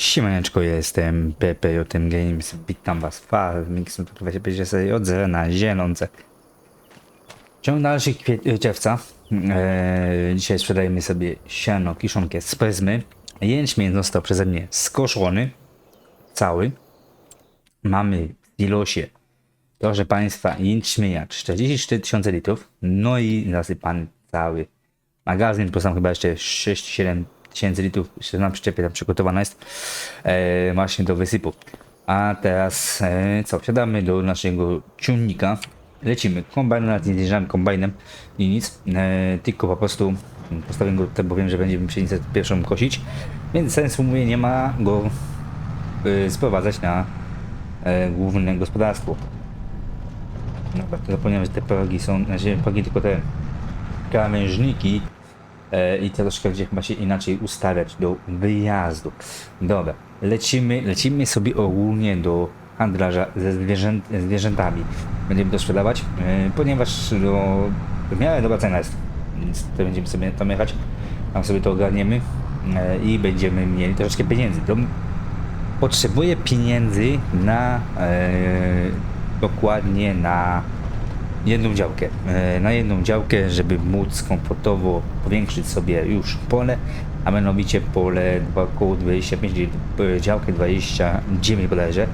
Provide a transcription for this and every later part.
Siemaneczko, jestem PPJM Games, witam was w chyba się będzie sobie od na zielonce. Ciąg dalszy kwie- czerwca, eee, dzisiaj sprzedajemy sobie siano, kiszonkę z pryzmy. Jęczmień został przeze mnie skoszony, cały. Mamy w ilosie, proszę państwa, jęczmienia 44 tysiące litrów, no i zasypany cały magazyn, plus tam chyba jeszcze 6-7 tysięcy litrów, jeszcze na przyczepie tam przygotowana jest e, właśnie do wysypu. A teraz e, co, wsiadamy do naszego ciągnika, lecimy kombajnem, nawet nie zjeżdżamy kombajnem i nic, e, tylko po prostu postawię go tutaj, bo wiem, że będziemy pszenicę pierwszą kosić, więc sensu mówię, nie ma go e, sprowadzać na e, główne gospodarstwo. Dobra, zapomniałem, że te progi są, znaczy progi tylko te krawężniki i to troszkę będzie chyba się inaczej ustawiać do wyjazdu. Dobra, lecimy, lecimy sobie ogólnie do handlarza ze zwierzę, zwierzętami. Będziemy to sprzedawać, e, ponieważ no, w miarę dobra cena jest, więc to będziemy sobie tam jechać, tam sobie to ogarniemy e, i będziemy mieli troszeczkę pieniędzy. To potrzebuję pieniędzy na e, dokładnie na jedną działkę. E, Na jedną działkę, żeby móc komfortowo powiększyć sobie już pole, a mianowicie pole około 25, czyli, e, działkę 29 bodajże.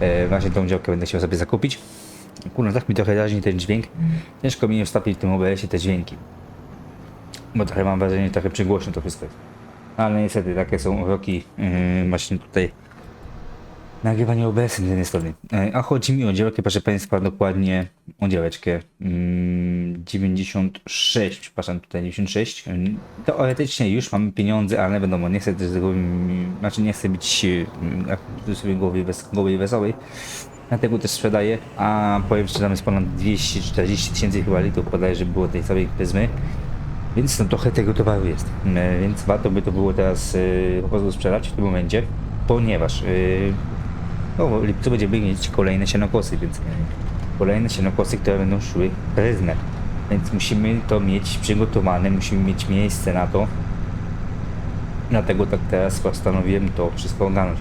E, Właśnie tą działkę będę chciał sobie zakupić. Kurna, tak mi trochę raźni ten dźwięk. Ciężko mi ustawić w tym OBS-ie te dźwięki. Bo trochę mam wrażenie, że trochę przygłośno to wszystko jest. Ale niestety takie są uroki yy, właśnie tutaj nagrywanie OBS-em z jednej strony. E, A chodzi mi o działkę, proszę Państwa, dokładnie o działeczkę mm, 96, przepraszam, tutaj 96. Mm, Teoretycznie już mamy pieniądze, ale wiadomo, nie chcę też tego, mm, znaczy nie chcę być mm, tu sobie głowy, wes głowy wesołej. Dlatego też sprzedaję, a powiem szczerze, tam jest ponad 240 tysięcy chyba litrów bodajże było tej całej pryzmy. Więc no, trochę tego towaru jest. E, Więc warto by to było teraz e, po prostu sprzedać w tym momencie, ponieważ e, no, w lipcu będziemy mieć kolejne sianokosy, więc kolejne sianokosy, które będą szły pryzmę. Więc musimy to mieć przygotowane, musimy mieć miejsce na to. Dlatego tak teraz postanowiłem to wszystko ogarnąć.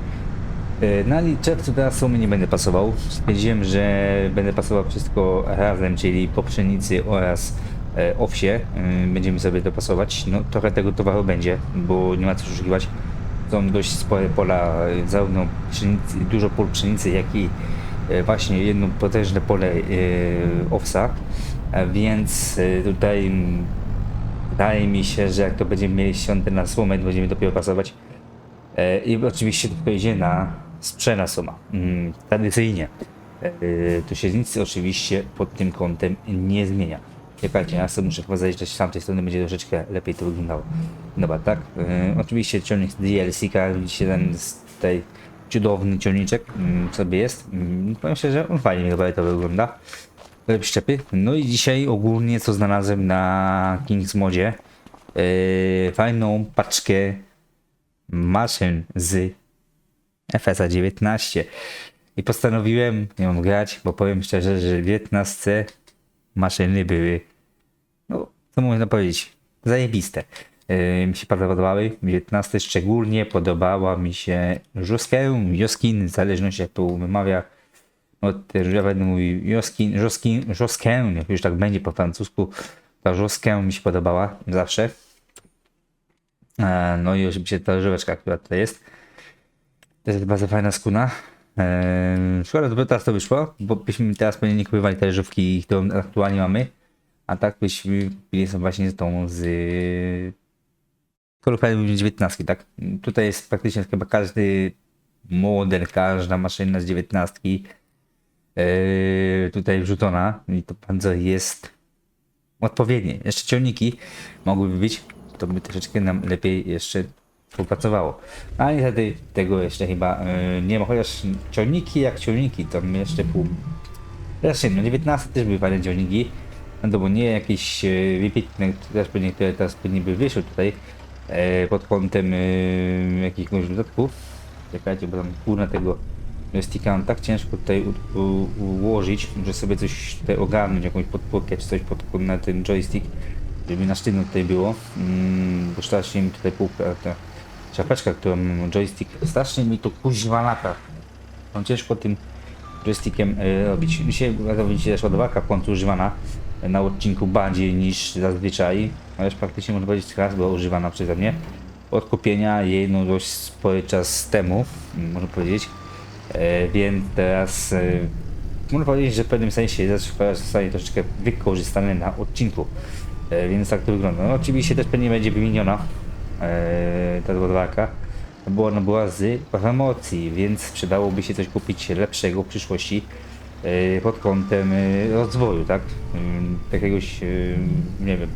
E, Na czerwcu teraz sumy nie będę pasował. Stwierdziłem, że będę pasował wszystko razem, czyli po pszenicy oraz e, owsie. E, Będziemy sobie to pasować. No trochę tego towaru będzie, bo nie ma co oszukiwać. Są dość spore pola, zarówno pszenicy, dużo pól pszenicy, jak i e, właśnie jedno potężne pole e, owsa. Więc e, tutaj wydaje mi się, że jak to będziemy mieli świątę na słomę, to będziemy dopiero pasować. I oczywiście to idzie na sprzęna suma. Mm, tradycyjnie. Tu się nic oczywiście pod tym kątem nie zmienia. Czekajcie, ja sobie muszę chyba zajrzeć z tamtej strony, będzie troszeczkę lepiej to wyglądało. Dobra, tak. E, oczywiście ciągnik DLC-ka, widzicie ten z tej cudowny ciągniczek mm, sobie jest. Mm, powiem szczerze, on fajnie chyba to wygląda. Szczepy. No i dzisiaj ogólnie co znalazłem na Kings Modzie. E, fajną paczkę maszyn z FSA 19 i postanowiłem ją grać, bo powiem szczerze, że w 19 maszyny były, no co można powiedzieć, zajebiste. Yy, mi się bardzo podobały. W 19 szczególnie podobała mi się Joskę, Joskin, w zależności jak to wymawia. No, też ja będę mówił Joskin, Joskin, Joskę, jak już tak będzie po francusku. Ta Joskę mi się podobała zawsze. E, No i oczywiście ta żyweczka, która tutaj jest. To jest bardzo fajna skuna. Eee, szkoda, że teraz to wyszło, bo byśmy teraz pewnie nie kupowali te żywki, którą aktualnie mamy. A tak byśmy kupili są właśnie z tą z Kolupem 19, tak? Tutaj jest praktycznie chyba każdy model, każda maszyna z 19 eee, tutaj wrzucona i to bardzo jest odpowiednie. Jeszcze ciągniki mogłyby być, to by troszeczkę nam lepiej jeszcze współpracowało. A niestety tego jeszcze chyba yy, nie ma, chociaż ciągniki jak ciągniki, to jeszcze pół... Zresztą, no 19 też były fajne ciągniki, no bo nie jakieś yy, wybitne, też pewnie które teraz pewnie by wyszły tutaj yy, pod kątem yy, jakiegoś dodatków. Czekajcie, bo tam kurna tego sticka mam tak ciężko tutaj u, u, ułożyć, muszę sobie coś tutaj ogarnąć, jakąś podpórkę czy coś pod, na ten joystick, żeby na sztywno tutaj było, mm, bo strasznie mi tutaj półka ta czapeczka, którą mam joystick, strasznie mi to kuźwa lata. Mam ciężko tym joystickiem y, robić. Dzisiaj robić też ładowarka w końcu używana na odcinku bardziej niż zazwyczaj, ale praktycznie można powiedzieć raz była używana przeze mnie. Od kupienia jej no dość spory czas temu, można powiedzieć. E, więc teraz e, można powiedzieć, że w pewnym sensie zostanie troszeczkę wykorzystane na odcinku. E, więc tak to wygląda. No, oczywiście też pewnie będzie wymieniona e, ta ładowarka, bo ona była z promocji, więc przydałoby się coś kupić lepszego w przyszłości pod kątem e, rozwoju, tak? Ym, Jakiegoś, nie wiem,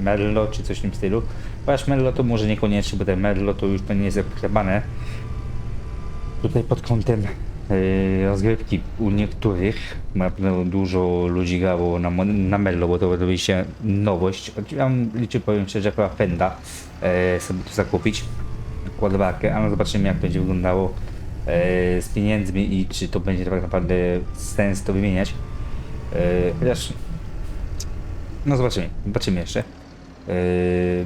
Merlo czy coś w tym stylu. Chociaż Merlo to może niekoniecznie, bo te Merlo to już pewnie jest zaklepane. Tutaj pod kątem rozgrywki u niektórych na pewno dużo ludzi grało na, na Mello, bo to oczywiście nowość. Ja liczę, powiem szczerze, chyba Fenda sobie tu zakupić ładowarkę, ale zobaczymy jak to będzie wyglądało z pieniędzmi i czy to będzie tak naprawdę sens to wymieniać. E, chociaż no zobaczymy, zobaczymy jeszcze. Yy,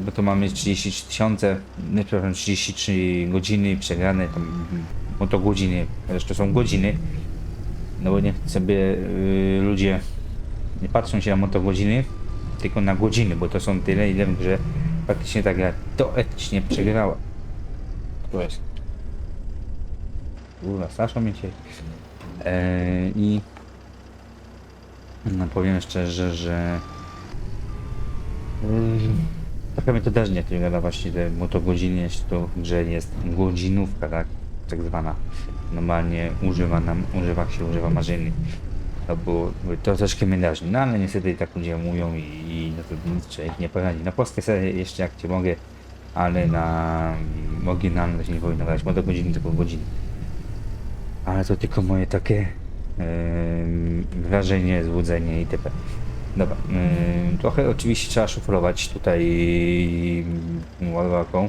bo to mamy 33 tysiące, nie przepraszam, 33 godziny przegrane, tam, bo to godziny, resztę są godziny. No bo niech sobie ludzie nie patrzą się na moto godziny, tylko na godziny, bo to są tyle, ile że praktycznie tak jak teoretycznie przegrała. To jest. Kurwa, straszno mnie dzisiaj. Yy, I no powiem szczerze, że Ym, Trochę mnie to też nie gada właśnie te motogodziny, to grze jest godzinówka, tak, tak zwana. Normalnie używa nam, używa się, używa maszyny. To było to troszeczkę mnie drażni, no ale niestety tak ludzie mówią i, i no to nic ich nie poradzi. Na polskie serie jeszcze jak cię mogę, ale na mm, oryginalne się nie powinno grać, motogodziny tylko godziny. Ale to tylko moje takie ym, wrażenie, złudzenie itp. Dobra, ym, trochę oczywiście trzeba szuflować tutaj ym, ładowarką,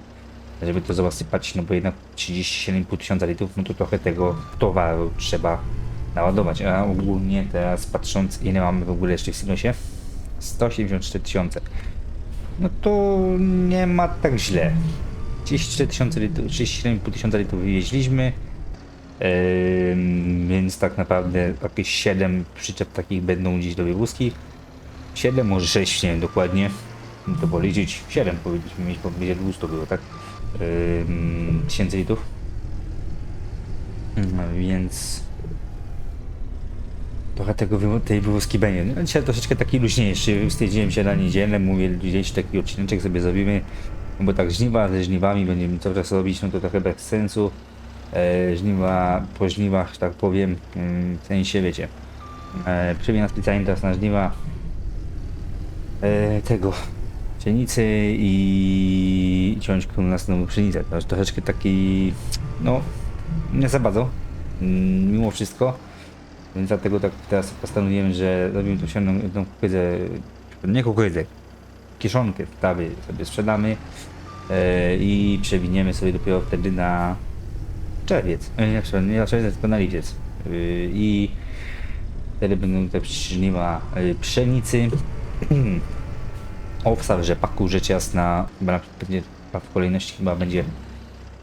żeby to zasypać, no bo jednak 37,5 tysiąca litrów, no to trochę tego towaru trzeba naładować, a ogólnie teraz patrząc ile mamy w ogóle jeszcze w silosie, 184 tysiące. No to nie ma tak źle. 34 tysiące litrów, 37,5 tysiąca litrów więc tak naprawdę jakieś 7 przyczep takich będą gdzieś do wywózki. 7, może 6, nie wiem dokładnie. To policzyć 7 powinniśmy mieć, będzie 200 było, tak? Tysięcy litrów. No, więc trochę tego, tej wywózki będzie. No, dzisiaj troszeczkę taki luźniejszy. Wstydziłem się na niedzielę, mówię gdzieś taki odcineczek sobie zrobimy, no bo tak żniwa ze żniwami będziemy cały czas robić, no to trochę bez sensu. E, żniwa po żniwach, że tak powiem, ym, w sensie wiecie. E, Przybiegam specjalnie teraz na żniwa e, tego pszenicy i ciąć następną pszenicę. To jest troszeczkę taki, no, nie za bardzo, mm, mimo wszystko. Więc dlatego tak teraz postanowiłem, że robimy tu się jedną kukurydzę, nie kukurydzę, kieszonkę trawy sobie sprzedamy i przewiniemy sobie dopiero wtedy na czerwiec, e, nie, nie na czerwiec, tylko na lipiec. Y, I wtedy będą te żniwa y, pszenicy, owsa, rzepaku, rzecz jasna, chyba w kolejności chyba będzie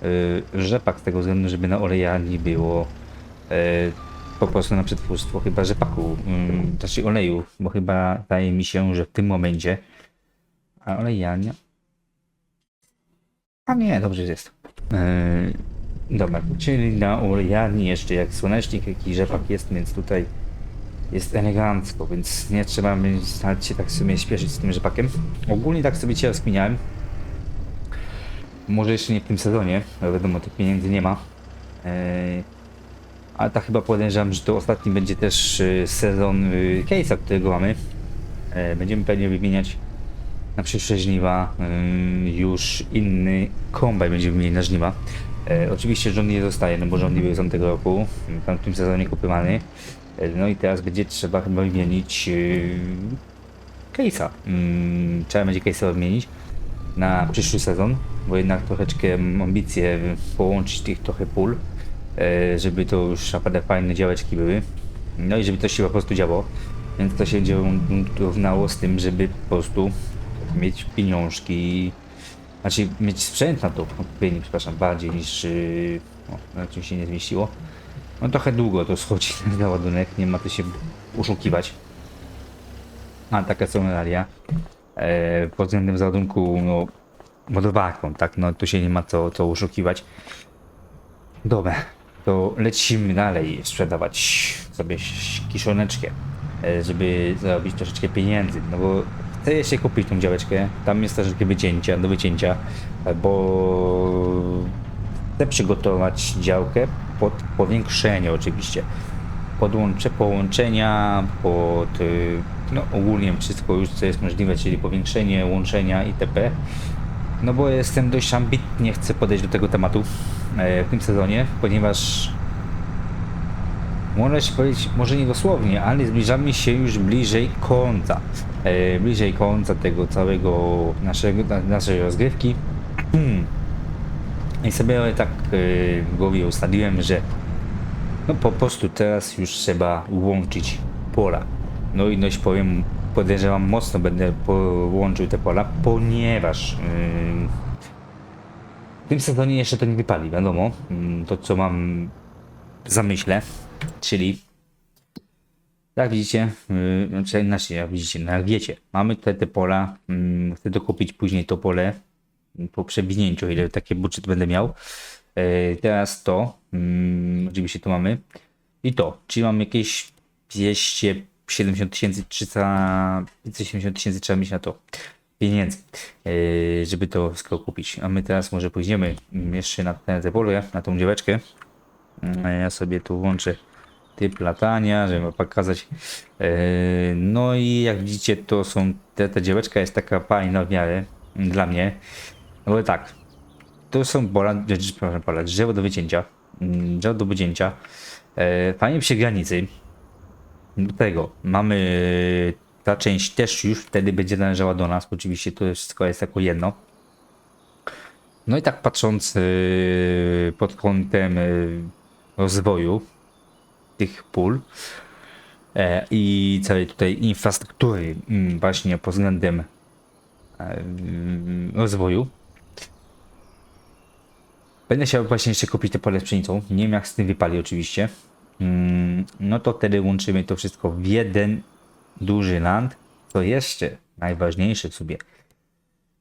y, rzepak z tego względu, żeby na olejarni było y, po prostu na przetwórstwo chyba rzepaku, y, znaczy oleju, bo chyba wydaje mi się, że w tym momencie a olejarnia a nie, dobrze jest. Yy, dobra, czyli na olejarni jeszcze jak słonecznik, jak i rzepak jest, więc tutaj jest elegancko, więc nie trzeba stać się tak w sumie śpieszyć z tym rzepakiem. Ogólnie tak sobie cię rozkminiałem. Może jeszcze nie w tym sezonie, bo wiadomo, tych pieniędzy nie ma. Yy, ale tak chyba podejrzewam, że to ostatni będzie też yy, sezon yy, case'a, którego mamy. Yy, będziemy pewnie wymieniać na przyszłe żniwa ym, już inny kombaj będziemy mieli na żniwa. E, oczywiście rząd nie zostaje, no bo rząd był z tamtego roku, w tamtym sezonie kupowany. E, no i teraz będzie trzeba chyba wymienić yy, case'a. Ym, trzeba będzie case'a odmienić na przyszły sezon, bo jednak troszeczkę ambicje połączyć tych trochę pól, e, żeby to już naprawdę fajne działeczki były. No i żeby to się po prostu działo. Więc to się równało z tym, żeby po prostu mieć pieniążki Znaczy mieć sprzęt na to odpowiedni, przepraszam, bardziej niż... Yy, o, na czym się nie zmieściło. No trochę długo to schodzi na ładunek, nie ma to się oszukiwać. A taka są realia. E, pod względem załadunku, no, modowarką, tak, no tu się nie ma co, co oszukiwać. Dobra, to lecimy dalej sprzedawać sobie kiszoneczkę, e, żeby zarobić troszeczkę pieniędzy, no bo chcę jeszcze kupić tą działeczkę, tam jest troszeczkę wycięcia, do wycięcia, e, bo chcę przygotować działkę pod powiększenie oczywiście. Podłączę połączenia, pod y, no ogólnie wszystko już co jest możliwe, czyli powiększenie, łączenia itp. No bo jestem dość ambitnie chcę podejść do tego tematu e, w tym sezonie, ponieważ można się powiedzieć, może nie dosłownie, ale zbliżamy się już bliżej końca. E, bliżej końca tego całego naszego, na- naszej rozgrywki. I sobie tak e, w głowie ustaliłem, że no po prostu teraz już trzeba łączyć pola. No i dość powiem, podejrzewam mocno będę połączył te pola, ponieważ yy, w tym sezonie jeszcze to nie wypali, wiadomo. Yy, to co mam w zamyśle, czyli jak widzicie, yy, znaczy jak widzicie, no jak wiecie, mamy tutaj te pola, yy, chcę dokupić później to pole po przewinięciu, ile takie budżet będę miał. E, Teraz to, mm, oczywiście tu mamy i to, czyli mam jakieś 270 tysięcy, 300, 570 tysięcy trzeba mieć na to pieniędzy, e, żeby to wszystko kupić. A my teraz może pójdziemy mm, jeszcze na ten te pole, na tą działeczkę. Mm, a Ja sobie tu włączę typ latania, żeby pokazać. E, No i jak widzicie, to są, te, ta działeczka jest taka fajna w miarę mm, dla mnie. No bo tak, to są pola, przepraszam, pola, drzewo do wycięcia. mm, Drzewo do wycięcia. E, fajnie przy granicy. Do tego mamy ta część też już wtedy będzie należała do nas. Oczywiście to wszystko jest jako jedno. No i tak patrząc e, pod kątem rozwoju tych pól e, i całej tutaj infrastruktury mm, właśnie pod względem e, mm, rozwoju, Będę chciał właśnie jeszcze kupić te pole z pszenicą. Nie wiem jak z tym wypali oczywiście. Mm, No to wtedy łączymy to wszystko w jeden duży land. Co jeszcze najważniejsze sobie.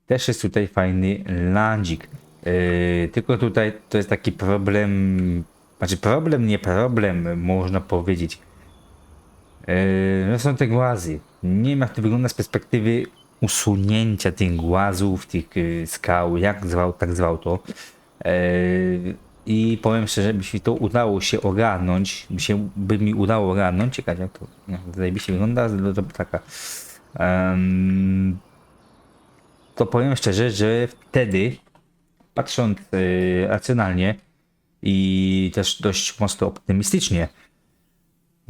Też jest tutaj fajny landzik. Yy, tylko tutaj to jest taki problem. Znaczy problem, nie problem, można powiedzieć. Yy, no są te głazy. Nie wiem jak to wygląda z perspektywy usunięcia tych głazów, tych yy, skał, jak zwał, tak zwał to. Yy, I powiem szczerze, by się to udało się ogarnąć, by, się, by mi udało ogarnąć, ciekawe jak to no, zajebiście wygląda, to, to taka. Em, to powiem szczerze, że wtedy, patrząc racjonalnie i też dość mocno optymistycznie,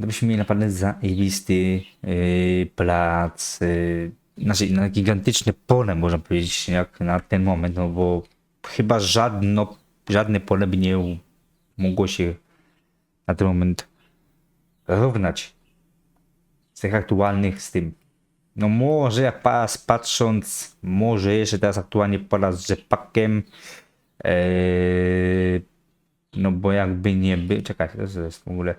to byśmy mieli naprawdę zajebisty yy, plac, yy, znaczy na gigantyczne pole, można powiedzieć, jak na ten moment, no bo chyba żadno, żadne pole by nie mogło się na ten moment równać z tych aktualnych z tym. No może jak pas patrząc, może jeszcze teraz aktualnie pola z rzepakiem, eee, no bo jakby nie by, czekaj, to jest w ogóle,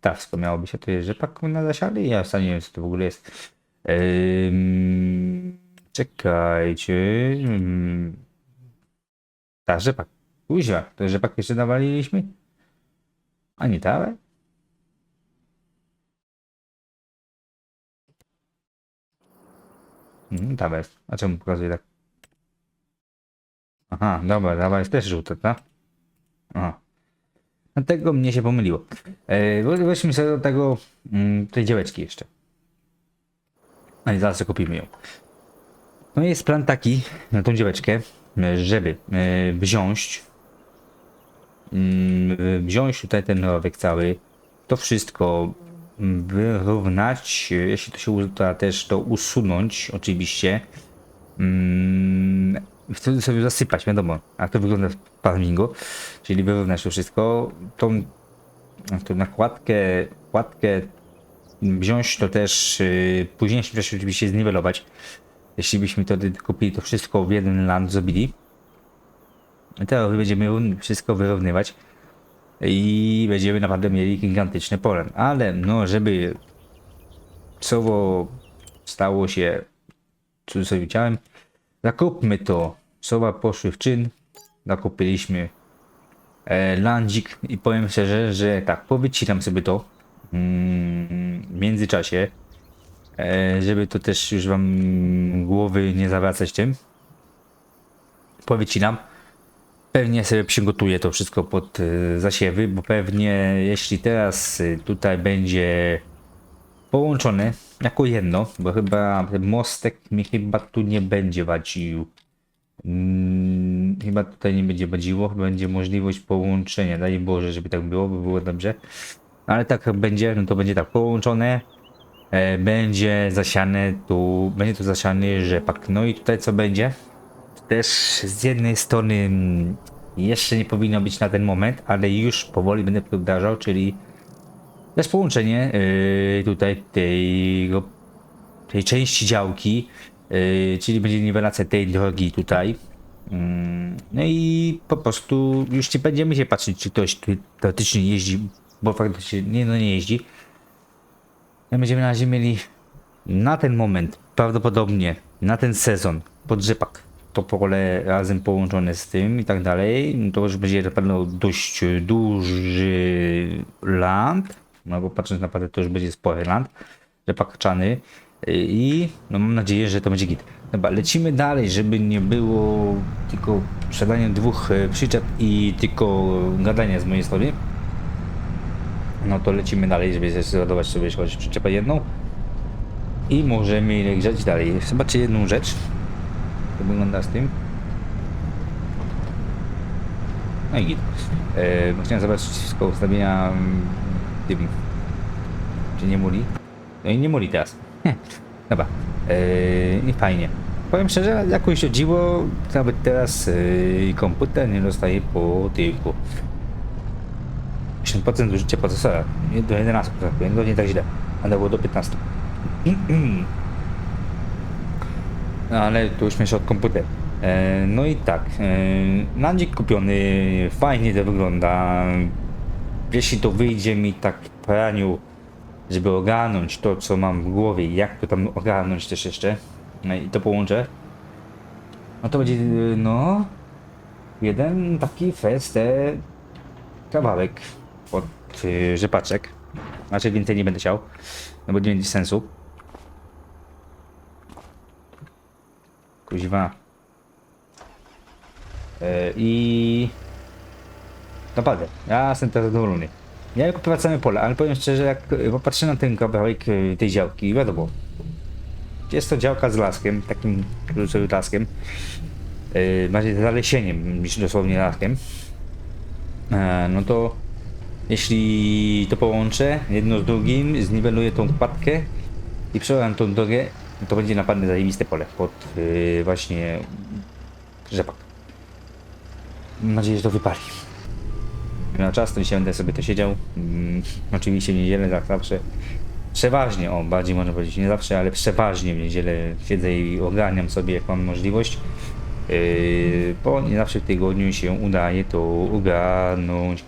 tak, wspomniałoby się, to jest rzepak na zasiady, ja sam nie wiem co to w ogóle jest. Eee, czekajcie, mm, tak, rzepak. Kuźwa, to rzepak jeszcze nawaliliśmy? A nie? Mhm, trawę jest. A czemu pokazuje tak? Aha, dobra, trawa jest też żółta, tak? Dlatego mnie się pomyliło. E, weźmy sobie do tego, mm, tej działeczki jeszcze. A nie, zaraz kupimy ją. No i jest plan taki na tą działeczkę, e, żeby e, wziąć e, wziąć tutaj ten rowek cały, to wszystko mm, wyrównać, jeśli to się uda też to usunąć oczywiście, wtedy sobie zasypać, wiadomo, jak to wygląda w farmingu, czyli wyrównać to wszystko, tą, tą nakładkę, kładkę wziąć to też yy, w późniejszym czasie oczywiście zniwelować. Jeśli byśmy wtedy kupili to wszystko w jeden land zrobili, teraz będziemy wszystko wyrównywać i będziemy naprawdę mieli gigantyczne pole. Ale no, żeby słowo stało się cudzysłowie ciałem, zakupmy to. Słowa poszły w czyn, zakupiliśmy e, landzik i powiem szczerze, że tak, powycinam sobie to mm, w międzyczasie, e, żeby to też już wam głowy nie zawracać tym. Powycinam. Pewnie sobie przygotuję to wszystko pod e, zasiewy, bo pewnie jeśli teraz e, tutaj będzie połączone jako jedno, bo chyba mostek mi chyba tu nie będzie wadził. Mm, chyba tutaj nie będzie wadziło, będzie możliwość połączenia. Daj Boże, żeby tak było, by było dobrze. Ale tak będzie, no to będzie tak połączone. E, będzie zasiane tu, będzie tu zasiany rzepak. No i tutaj co będzie? Też z jednej strony mm, jeszcze nie powinno być na ten moment, ale już powoli będę wdrażał, czyli też połączenie yy, tutaj tego, tej części działki, yy, czyli będzie niwelacja tej drogi tutaj. Mm, No i po prostu już nie będziemy się patrzeć, czy ktoś tu teoretycznie jeździ, bo faktycznie nie, no nie jeździ. My będziemy na razie mieli na ten moment, prawdopodobnie na ten sezon, podrzepak, to pole razem połączone z tym i tak dalej, to już będzie na pewno dość duży land, no bo patrząc naprawdę to już będzie spory land, rzepak czany i no mam nadzieję, że to będzie git. Dobra, lecimy dalej, żeby nie było tylko sprzedania dwóch e, przyczep i tylko gadania z mojej strony. No to lecimy dalej, żeby zrealizować sobie choć przyczepę jedną. I możemy grzać dalej. Zobaczcie jedną rzecz. To wygląda z tym. No i git. Bo chciałem zobaczyć wszystko ustawienia tym. Czy nie muli? No i nie muli teraz. Dobra. E, I fajnie. Powiem szczerze, jakoś dziwo, nawet teraz e, komputer nie dostaje po tyłku. 80% zużycia procesora. Nie do 11, to nie tak źle. Ale było do 15. No, ale tu już od komputera. E, no i tak, e, Landzik kupiony, fajnie to wygląda. Jeśli to wyjdzie mi tak w praniu, żeby ogarnąć to, co mam w głowie, jak to tam ogarnąć też jeszcze, no i to połączę, no to będzie, e, no, jeden taki fest, e, kawałek od e, rzepaczek. Znaczy więcej nie będę chciał, no bo nie będzie sensu. Kuźwa. E, I... Naprawdę, ja jestem teraz zadowolony. Ja kupiłem całe pole, ale powiem szczerze, jak popatrzę na ten kawałek e, tej działki, wiadomo. Jest to działka z laskiem, takim kluczowym laskiem. E, bardziej zalesieniem niż dosłownie laskiem. E, no to jeśli to połączę jedno z drugim, zniweluję tą kładkę i przełam tą drogę, to będzie naprawdę zajebiste pole pod yy, właśnie rzepak. Mam nadzieję, że to wypali. Na czas to dzisiaj będę sobie to siedział. Mm, oczywiście w niedzielę jak zawsze. Przeważnie, o bardziej można powiedzieć nie zawsze, ale przeważnie w niedzielę siedzę i ogarniam sobie jak mam możliwość. Yy, bo nie zawsze w tygodniu się udaje to ogarnąć.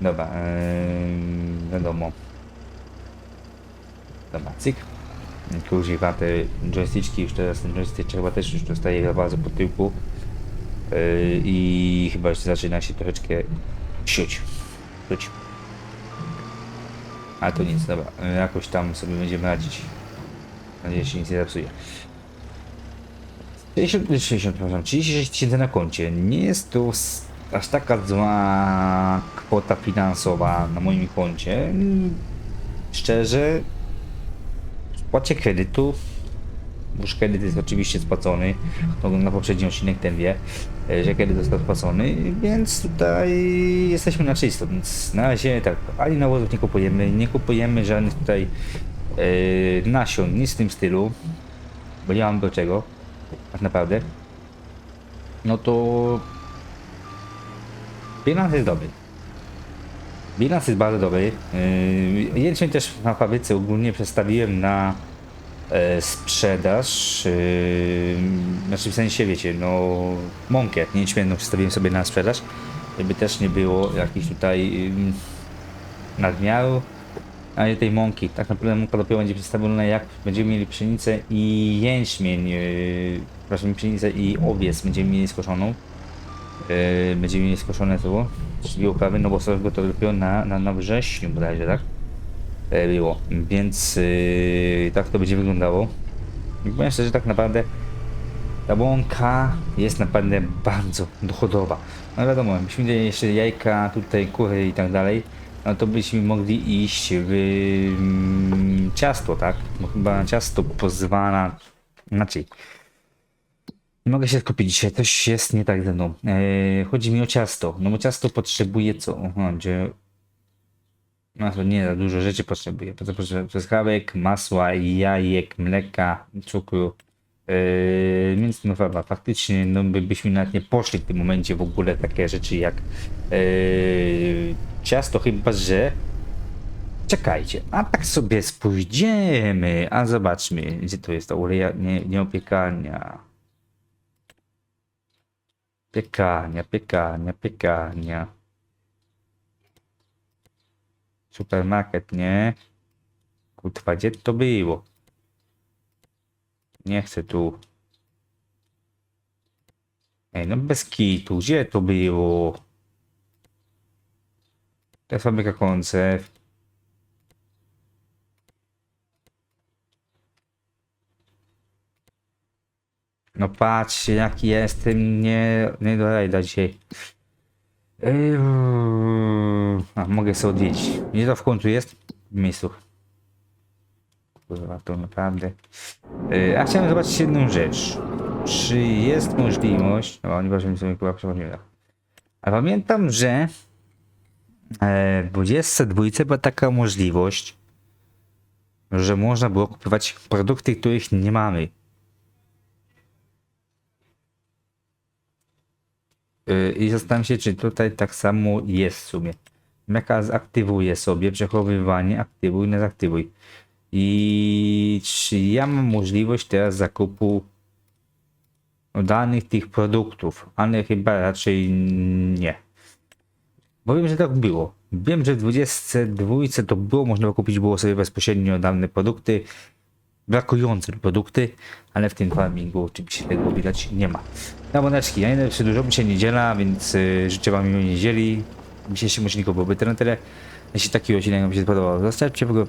Dobra, yy, wiadomo. Dobra, cyk. Kurwa, te joysticzki już teraz ten joystick chyba też już dostaje za bardzo po tyłku. Yy, I chyba już zaczyna się troszeczkę siuć. Siuć. Ale to nic, dobra. Jakoś tam sobie będziemy radzić. Mam nadzieję, że się nic nie zepsuje. 60, 60, przepraszam, 36 tysięcy na koncie. Nie jest to aż taka zła kwota finansowa na moim koncie. Szczerze, płacie kredytu. Już kredyt jest oczywiście spłacony. To na poprzedni odcinek ten wie, e, że kredyt został spłacony, więc tutaj jesteśmy na czysto. Więc na razie tak, ani nawozów nie kupujemy, nie kupujemy żadnych tutaj e, nasion, nic w tym stylu, bo nie mam do czego, tak naprawdę. No to bilans jest dobry. Bilans jest bardzo dobry. Yy, Jęczmień też na fabryce ogólnie przestawiłem na e, sprzedaż, e, znaczy w sensie wiecie, no mąkę nieczmienną przedstawiłem sobie na sprzedaż, żeby też nie było jakichś tutaj nadmiaru, a nie tej mąki. Tak naprawdę mąka dopiero będzie przedstawiona jak będziemy mieli pszenicę i jęczmień, yy, przepraszam, pszenicę i owiec będziemy mieli skoszoną. Yy, będziemy mieli skoszone to, czyli uprawy, no bo sobie to dopiero na, na, na wrześniu bodajże, tak? E, było, więc yy, tak to będzie wyglądało. Powiem szczerze, że tak naprawdę ta łąka jest naprawdę bardzo dochodowa. No wiadomo, jakbyśmy mieli jeszcze jajka, tutaj kury i tak dalej, no to byśmy mogli iść w mm, ciasto, tak? Bo chyba ciasto pozwala, znaczy, nie mogę się skupić dzisiaj, coś jest nie tak ze mną. E, chodzi mi o ciasto, no bo ciasto potrzebuje co? Gdzie... To nie za dużo rzeczy potrzebuje. Potrzebuje skrawek, masła, jajek, mleka, cukru. Yy, więc no chyba faktycznie no, by, byśmy nawet nie poszli w tym momencie w ogóle takie rzeczy jak yy, ciasto, chyba że czekajcie, a tak sobie spójdziemy, a zobaczmy, gdzie to jest ta uleja, nie, nie opiekania. Piekania, piekania, piekania. Supermarket, nie? Kutwa, gdzie to było? Nie chcę tu. Ej, no bez kitu, gdzie to było? To jest fabryka koncept. No patrzcie, jaki jestem, nie, nie do dzisiaj. A, mogę sobie odwiedzić. Gdzie to w końcu jest? W miejscu. Kurwa, to naprawdę. Yy, a chciałem zobaczyć jedną rzecz. Czy jest możliwość. No, nie ważne mi sobie chyba przypomnieć. A pamiętam, że e, w 22 była taka możliwość, że można było kupować produkty, których nie mamy. I zastanawiam się, czy tutaj tak samo jest w sumie. Meka zaktywuje sobie przechowywanie, aktywuj, nie zaktywuj. I czy ja mam możliwość teraz zakupu danych tych produktów, ale chyba raczej nie. Bo wiem, że tak było. Wiem, że w 22 to było, można kupić było sobie bezpośrednio dane produkty, brakujące produkty, ale w tym farmingu oczywiście tego widać nie ma. Na moneczki, ja nie przedłużam, dzisiaj niedziela, więc y, życzę wam miłej niedzieli. Dzisiejszym odcinku byłoby tyle, tyle. Jeśli taki odcinek wam się spodobał, zostawcie w ogóle,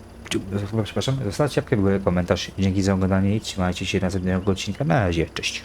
przepraszam, zostawcie w górę, komentarz. Dzięki za oglądanie i trzymajcie się następnego odcinka. Na razie, cześć.